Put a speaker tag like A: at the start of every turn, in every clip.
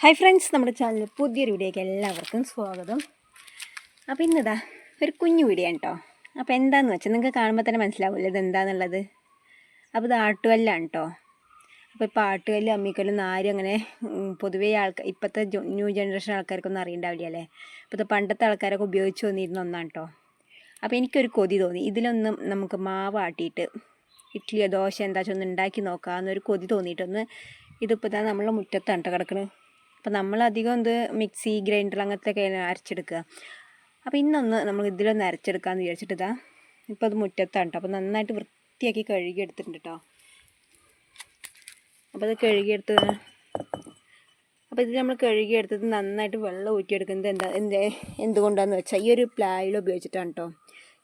A: Hi friends നമ്മുടെ ചാനലിൽ പുതിയൊരു വീഡിയോയ്ക്ക് എല്ലാവർക്കും സ്വാഗതം. അപ്പോൾ ഇന്നതാ ഒരു കുഞ്ഞു വീഡിയോ കേട്ടോ അപ്പോൾ എന്താണെന്ന് വെച്ചാൽ നിങ്ങൾക്ക് കാണുമ്പോൾ തന്നെ മനസ്സിലാവില്ല ഇത് എന്താണെന്നുള്ളത് അപ്പോൾ ഇത് ആട്ടുകല്ലാണ് കേട്ടോ അപ്പോൾ ഇപ്പോൾ ആട്ടുകല്ല് അമ്മിക്കല്ലും നാരും അങ്ങനെ പൊതുവേ ആൾക്കാർ ഇപ്പോഴത്തെ ന്യൂ ജനറേഷൻ ആൾക്കാർക്കൊന്നും അറിയണ്ടാവില്ല അല്ലേ ഇത് പണ്ടത്തെ ആൾക്കാരൊക്കെ ഉപയോഗിച്ച് വന്നിരുന്ന ഒന്നാണ് കേട്ടോ അപ്പോൾ എനിക്കൊരു കൊതി തോന്നി. ഇതിലൊന്നും നമുക്ക് മാവ് ആട്ടിയിട്ട് ഇഡ്ഡലിയോ ദോശ എന്താ വെച്ചാൽ ഒന്ന് ഉണ്ടാക്കി നോക്കാമെന്നൊരു കൊതി തോന്നിയിട്ടൊന്ന് ഇതിപ്പോൾ തന്നെ നമ്മളെ മുറ്റത്താണ് കേട്ടോ കിടക്കുന്നത് അപ്പോൾ നമ്മളധികം എന്ത് മിക്സി ഗ്രൈൻഡർ അങ്ങനത്തെ ഒക്കെ അരച്ചെടുക്കുക. അപ്പോൾ ഇന്നൊന്ന് നമ്മൾ ഇതിലൊന്ന് അരച്ചെടുക്കാമെന്ന് വിചാരിച്ചിട്ട് ഇതാ ഇപ്പോൾ അത് മുറ്റത്താണ് കേട്ടോ അപ്പോൾ നന്നായിട്ട് വൃത്തിയാക്കി കഴുകിയെടുത്തിട്ടുണ്ട് കേട്ടോ അപ്പോൾ അത് കഴുകിയെടുത്ത് അപ്പോൾ ഇത് നമ്മൾ കഴുകിയെടുത്തത് നന്നായിട്ട് വെള്ളം ഊറ്റിയെടുക്കുന്നത് എന്താ എന്ത് എന്തുകൊണ്ടാന്ന് വെച്ചാൽ ഈ ഒരു പ്ലാവില ഉപയോഗിച്ചിട്ടാണ് കേട്ടോ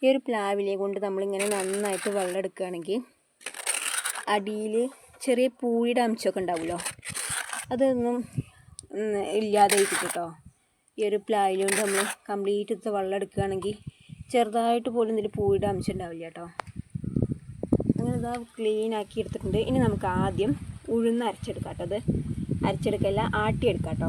A: ഈ ഒരു പ്ലാവിലെ കൊണ്ട് നമ്മളിങ്ങനെ നന്നായിട്ട് വെള്ളം എടുക്കുകയാണെങ്കിൽ അടിയിൽ ചെറിയ പൂഴിയുടെ അംശമൊക്കെ ഉണ്ടാവുമല്ലോ. അതൊന്നും ഉം, ഇല്ലാതെ കിട്ടും ഈ ഒരു പ്ലായിൽ കൊണ്ട് നമ്മൾ കംപ്ലീറ്റ് ഇത്ത വെള്ളം എടുക്കുകയാണെങ്കിൽ ചെറുതായിട്ട് പോലും ഇതിൽ പൂഴിയുടെ അംശം ഉണ്ടാവില്ല കേട്ടോ അങ്ങനെ ഇതാ ക്ലീൻ ആക്കി എടുത്തിട്ടുണ്ട്. ഇനി നമുക്ക് ആദ്യം ഉഴുന്ന് അരച്ചെടുക്കാം കേട്ടോ അത് അരച്ചെടുക്കല്ല ആട്ടിയെടുക്കാം കേട്ടോ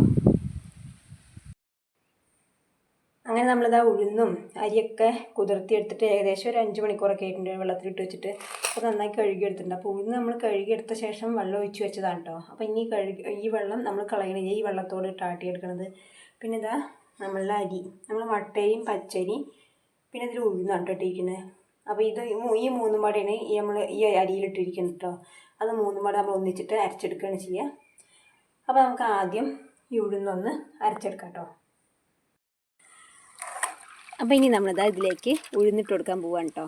A: അങ്ങനെ നമ്മളിതാ ഉഴുന്നും അരിയൊക്കെ കുതിർത്തി എടുത്തിട്ട് ഏകദേശം ഒരു അഞ്ച് മണിക്കൂറൊക്കെ ആയിട്ടുണ്ട് വെള്ളത്തിലിട്ട് വെച്ചിട്ട്. അപ്പോൾ നന്നായി കഴുകിയെടുത്തിട്ടുണ്ട്. അപ്പോൾ ഉഴുന്ന് നമ്മൾ കഴുകിയെടുത്ത ശേഷം വെള്ളം ഒഴിച്ച് വെച്ചതാണ് കേട്ടോ അപ്പോൾ ഇനി കഴുകി ഈ വെള്ളം നമ്മൾ കളയണില്ല ഈ വെള്ളത്തോട് ഇട്ട് ആട്ടിയെടുക്കണത്. പിന്നെ ഇതാ നമ്മളുടെ അരി. നമ്മൾ വട്ടയും പച്ചരി പിന്നെ ഇതിൽ ഉഴുന്നാണ് കേട്ടോ ഇട്ടിരിക്കുന്നത് അപ്പോൾ ഇത് ഈ മൂന്നും പാടെയാണ് ഈ നമ്മൾ ഈ അരിയിലിട്ടിരിക്കുന്നത് കേട്ടോ അത് മൂന്നും പാടെ നമ്മൾ ഒന്നിച്ചിട്ട് അരച്ചെടുക്കുകയാണ് ചെയ്യുക അപ്പോൾ നമുക്ക് ആദ്യം ഈ ഉഴുന്നൊന്ന് അരച്ചെടുക്കാം കേട്ടോ അപ്പോൾ ഇനി നമ്മളിതാ ഇതിലേക്ക് ഉഴുന്നിട്ട് കൊടുക്കാൻ പോവാണ് കേട്ടോ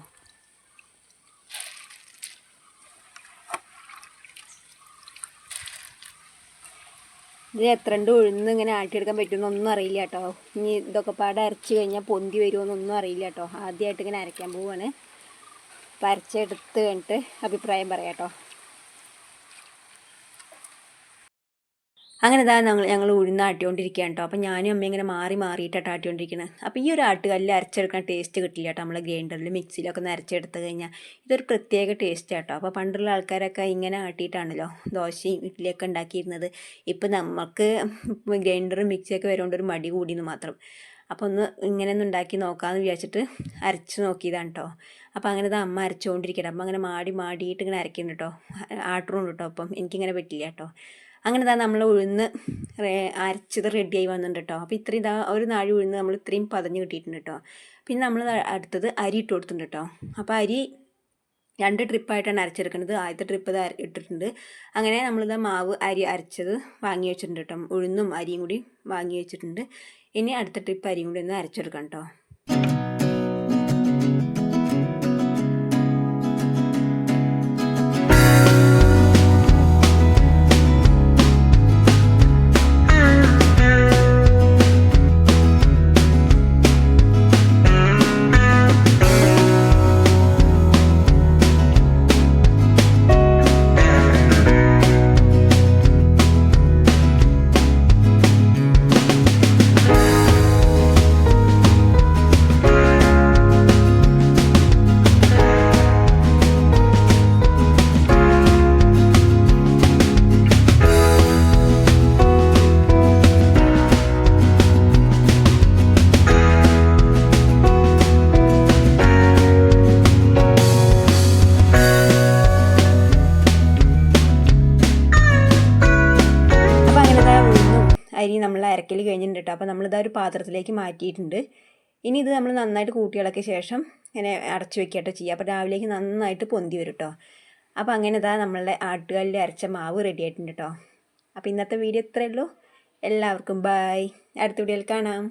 A: ഇത് എത്ര ഉണ്ട് ഉഴുന്ന് ഇങ്ങനെ ആട്ടിയെടുക്കാൻ പറ്റുമെന്നൊന്നും അറിയില്ല കേട്ടോ ഇനി ഇതൊക്കെ പാടെ അരച്ച് കഴിഞ്ഞാൽ പൊന്തി വരുമെന്നൊന്നും അറിയില്ല കേട്ടോ ആദ്യമായിട്ട് ഇങ്ങനെ അരയ്ക്കാൻ പോവാണ്. അപ്പം അരച്ചെടുത്ത് കഴിഞ്ഞിട്ട് അഭിപ്രായം പറയാം കേട്ടോ അങ്ങനെ ഇതാ ഞങ്ങൾ ഞങ്ങൾ ഉഴുന്ന് ആട്ടിക്കൊണ്ടിരിക്കുകയാണ് കേട്ടോ അപ്പോൾ ഞാനും അമ്മയും ഇങ്ങനെ മാറി മാറിയിട്ടാണ് ആട്ടിക്കൊണ്ടിരിക്കുന്നത് അപ്പോൾ ഈ ഒരു ആട്ടുകല്ലിൽ അരച്ചെടുക്കാൻ ടേസ്റ്റ് കിട്ടില്ല കേട്ടോ നമ്മൾ ഗ്രൈൻഡറിൽ മിക്സിയിലൊക്കെ ഒന്ന് അരച്ചെടുത്ത് കഴിഞ്ഞാൽ ഇതൊരു പ്രത്യേക ടേസ്റ്റ് കേട്ടോ അപ്പോൾ പണ്ടുള്ള ആൾക്കാരൊക്കെ ഇങ്ങനെ ആട്ടിയിട്ടാണല്ലോ ദോശയും ഇഡ്ഡലിയൊക്കെ ഉണ്ടാക്കിയിരുന്നത്. ഇപ്പം നമുക്ക് ഗ്രൈൻഡറും മിക്സിയൊക്കെ വരുകൊണ്ട് ഒരു മടി കൂടിയെന്ന് മാത്രം. അപ്പോൾ ഒന്ന് ഇങ്ങനെ ഒന്ന് ഉണ്ടാക്കി നോക്കാമെന്ന് വിചാരിച്ചിട്ട് അരച്ച് നോക്കിയതാണ് കേട്ടോ അപ്പോൾ അങ്ങനെ അമ്മ അരച്ചുകൊണ്ടിരിക്കട്ടെ അപ്പം അങ്ങനെ മാടി മാടിയിട്ട് ഇങ്ങനെ അരക്കുന്നുണ്ട് കേട്ടോ ആട്ടറുണ്ട് കേട്ടോ അപ്പം എനിക്കിങ്ങനെ പറ്റില്ല കേട്ടോ അങ്ങനെ ഇതാ നമ്മൾ ഉഴുന്ന് അരച്ചത് റെഡിയായി വന്നിട്ടുണ്ട് കേട്ടോ അപ്പോൾ ഇത്രയും ഇതാ ഒരു നാഴി ഉഴുന്ന് നമ്മൾ ഇത്രയും പതഞ്ഞ് കിട്ടിയിട്ടുണ്ട് കേട്ടോ പിന്നെ നമ്മൾ അടുത്തത് അരി ഇട്ട് കൊടുത്തിട്ടുണ്ട് കേട്ടോ അപ്പോൾ അരി രണ്ട് ട്രിപ്പായിട്ടാണ് അരച്ചെടുക്കുന്നത് ആദ്യത്തെ ട്രിപ്പ് ഇത് ഇട്ടിട്ടുണ്ട്. അങ്ങനെ നമ്മളിത് മാവ് അരി അരച്ചത് വാങ്ങി വെച്ചിട്ടുണ്ട് കേട്ടോ ഉഴുന്നും അരിയും കൂടി വാങ്ങി വെച്ചിട്ടുണ്ട്. ഇനി അടുത്ത ട്രിപ്പ് അരിയും കൂടി ഒന്ന് അരച്ചെടുക്കാം കേട്ടോ നമ്മൾ അരക്കൽ കഴിഞ്ഞിട്ടുണ്ട് കേട്ടോ അപ്പോൾ നമ്മളിതാ ഒരു പാത്രത്തിലേക്ക് മാറ്റിയിട്ടുണ്ട്. ഇനി ഇത് നമ്മൾ നന്നായിട്ട് കൂട്ടിയിളക്കിയ ശേഷം ഇങ്ങനെ അടച്ചു വെക്കട്ടോ ചെയ്യുക അപ്പോൾ രാവിലേക്ക് നന്നായിട്ട് പൊന്തി വരും കേട്ടോ അപ്പോൾ അങ്ങനെ ഇതാ നമ്മളുടെ ആട്ടുകാലിൽ അരച്ച മാവ് റെഡി ആയിട്ടുണ്ട് കേട്ടോ അപ്പോൾ ഇന്നത്തെ വീഡിയോ ഇത്രയേ ഉള്ളൂ. എല്ലാവർക്കും ബായ് അടുത്ത വീഡിയോയിൽ കാണാം.